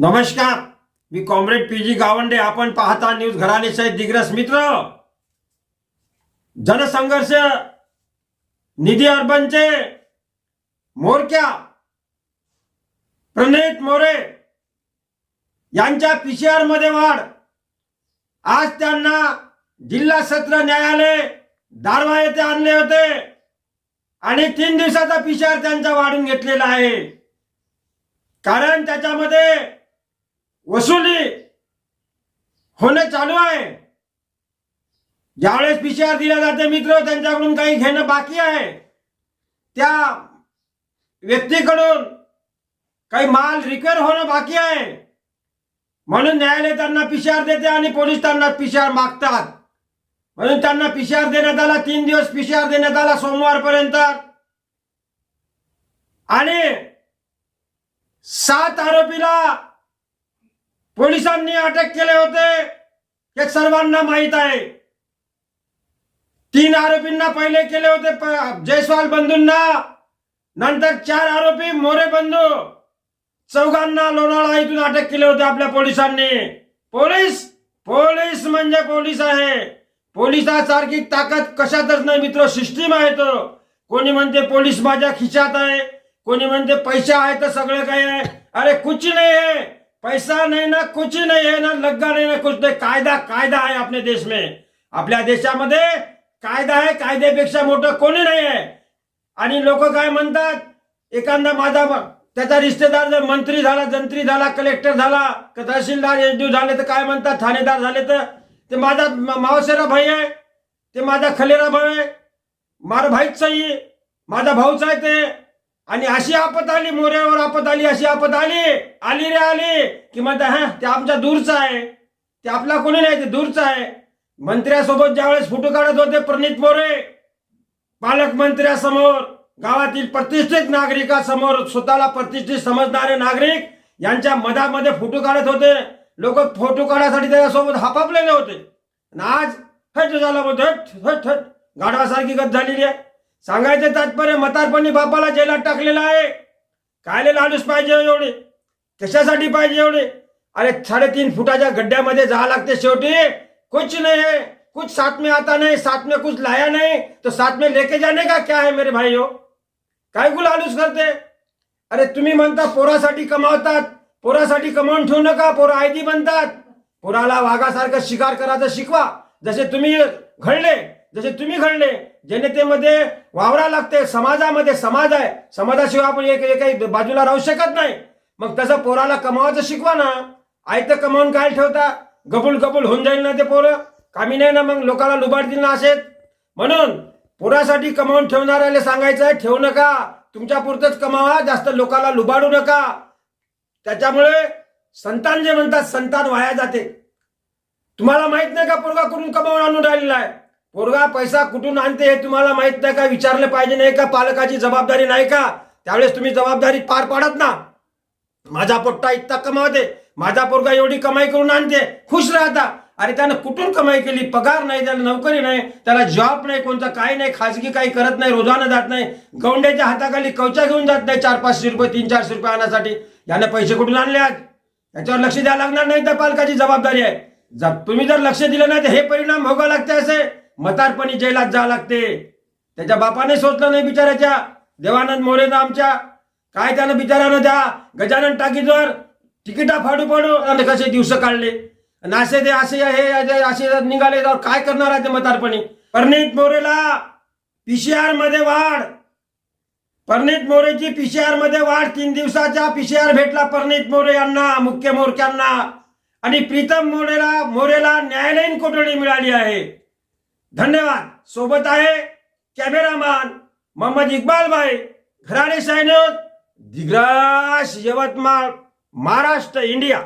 नमस्कार मी comrade P G Gawande. आपण पाहता न्यूज घराणे सहित दिग्रस मित्र. जनसंघर्ष निधी अर्बनचे मोरक्या प्रणित मोरे यांच्या पीसीआरमध्ये वाढ. आज त्यांना जिल्हा सत्र न्यायालय दारवा येथे आणले होते आणि तीन दिवसाचा पीसीआर त्यांचा वाढून घेतलेला आहे. कारण त्याच्यामध्ये वसुली होणे चालू आहे. ज्यावेळेस पीसीआर दिला जाते मित्र त्यांच्याकडून काही घेणं बाकी आहे. त्या व्यक्तीकडून काही माल रिपेअर होणं बाकी आहे. म्हणून न्यायालय त्यांना पीसीआर देते आणि पोलीस त्यांना पीसीआर मागतात. म्हणून त्यांना पीसीआर देण्यात आला तीन दिवस पीसीआर देण्यात आला सोमवारपर्यंत. आणि सात आरोपीला पोलिसांनी अटक केले होते हे सर्वांना माहीत आहे. तीन आरोपींना पहिले केले होते जयस्वाल बंधूंना नंतर चार आरोपी मोरे बंधू. चौघांना लोणावळा इथून अटक केले होते आपल्या पोलिसांनी. पोलीस पोलीस म्हणजे पोलीस आहे. पोलिसासारखी ताकद कशातच नाही मित्र सिस्टीम आहे तो. कोणी म्हणते पोलीस माझ्या खिशात आहे कोणी म्हणते पैसे आहे तर सगळं काही आहे. अरे कुछ नाही आहे. पैसा नाही ना कुछ नाही है ना लग्गा नाही ना कुछ नाही. कायदा कायदा आहे आपल्या देश में. आपल्या देशामध्ये कायदा आहे कायद्यापेक्षा मोठं कोणी नाही आहे. आणि लोक काय म्हणतात? एखादा माझा म- त्याचा रिश्तेदार जर मंत्री झाला जंत्री झाला कलेक्टर झाला तहसीलदार तहसीलदार एसडीओ झाले तर काय म्हणतात? ठाणेदार झाले तर? ते माझा मावसेरा भाई आहे. ते माझा खलेरा भाऊ आहे. मार भाईच आहे. माझा भाऊच आहे ते. आणि अशी आपत आली मोऱ्यावर आपत आली अशी आपत आली. आली रे आली. की म्हणता हा ते आमच्या दूरचा आहे. ते आपला कोणी नाही ते दूरचा आहे. मंत्र्यासोबत ज्यावेळेस फोटो काढत होते प्रणित मोरे पालकमंत्र्यासमोर गावातील प्रतिष्ठित नागरिकासमोर स्वतःला प्रतिष्ठित समजणारे नागरिक यांच्या मधामध्ये फोटो काढत होते. लोक फोटो काढायसाठी त्याच्यासोबत हापापलेले होते. आणि आज हट झाला बोलतो हट हट हट. गाढवासारखी गत झालेली आहे. सांगायचं तात्पर्य मतारपणी बापाला जेलात टाकलेला आहे. कायले लाडूस पाहिजे एवढे? कशासाठी पाहिजे एवढे? अरे साडेतीन फुटाच्या गड्ड्यामध्ये जावं लागते शेवटी. कुछ नाही है कुछ साथ में आता नहीं साथ में कुछ लाया नाही. तो साथ में लेके जाने का? क्या है मेरे भाई हो काय गुल आलूस करते? अरे तुम्ही म्हणता पोरासाठी कमावतात. पोरासाठी कमावून ठेवू नका. पोरं आयदी बनतात. पोराला वाघासारखं शिकार करायचं शिकवा. जसे तुम्ही घडले जसे तुम्ही घडले जनतेमध्ये वावरा लागते समाजामध्ये समाज आहे. समाजाशिवाय आपण एक एक बाजूला राहू शकत नाही. मग तसं पोराला कमावायचं शिकवा ना. आयतं कमावून काय ठेवता? गबुल गबुल होऊन जाईल ना ते पोरं. कामी नाही ना मग लोकांना लुबाडतील ना असेच. म्हणून पोरासाठी कमावून ठेवणाऱ्याला सांगायचं आहे ठेवू नका. तुमच्या पुरतच कमावा जास्त लोकांना लुबाडू नका. त्याच्यामुळे संतान जे म्हणतात संतान वाया जाते. तुम्हाला माहीत नाही का पोरगा करून कमावून आणून राहिलेला आहे? पोरगा पैसा कुठून आणते हे तुम्हाला माहीत नाही का? विचारलं पाहिजे नाही का? पालकाची जबाबदारी नाही का? त्यावेळेस तुम्ही जबाबदारी पार पाडत ना. माझा पोट्टा इतका कमावते. माझा पोरगा एवढी कमाई करून आणते. खुश राहता. अरे त्यानं कुठून कमाई केली? पगार नाही त्याला नोकरी नाही त्याला जॉब नाही कोणता काही नाही खाजगी काही करत नाही रोजानं जात नाही. गवंड्याच्या हाताखाली कवचा घेऊन जात नाही चार पाचशे रुपये तीन चारशे रुपये आणण्यासाठी यानं पैसे कुठून आणले आज? याच्यावर लक्ष द्यावं लागणार नाही तर पालकाची जबाबदारी आहे. जर तुम्ही जर लक्ष दिलं नाही तर हे परिणाम भोगावं लागते असे. मतारपणी जेलात जावं लागते. त्याच्या बापाने सोचलं नाही बिचाराच्या देवानंद मोरेनं आमच्या. काय त्यानं बिचारानं द्या गजानन टाकीजवर तिकिटा फाडू फाडू आणि कसे दिवस काढले. आणि असे ते असे हे असे निघाले काय करणार आहे ते म्हातारपणी? परनीत मोरेला पीसीआरमध्ये वाढ. परनीत मोरेची पीसीआरमध्ये वाढ. तीन दिवसाचा पीसीआर भेटला परनीत मोरे यांना मुख्य मोर्चांना आणि प्रीतम मोरेला मोरेला न्यायालयीन कोठडी मिळाली आहे. धन्यवाद. सोबत आहे कॅमेरामॅन मोहम्मद इक्बाल भाई घराणे सैनिक दिग्रास यवतमाळ महाराष्ट्र इंडिया.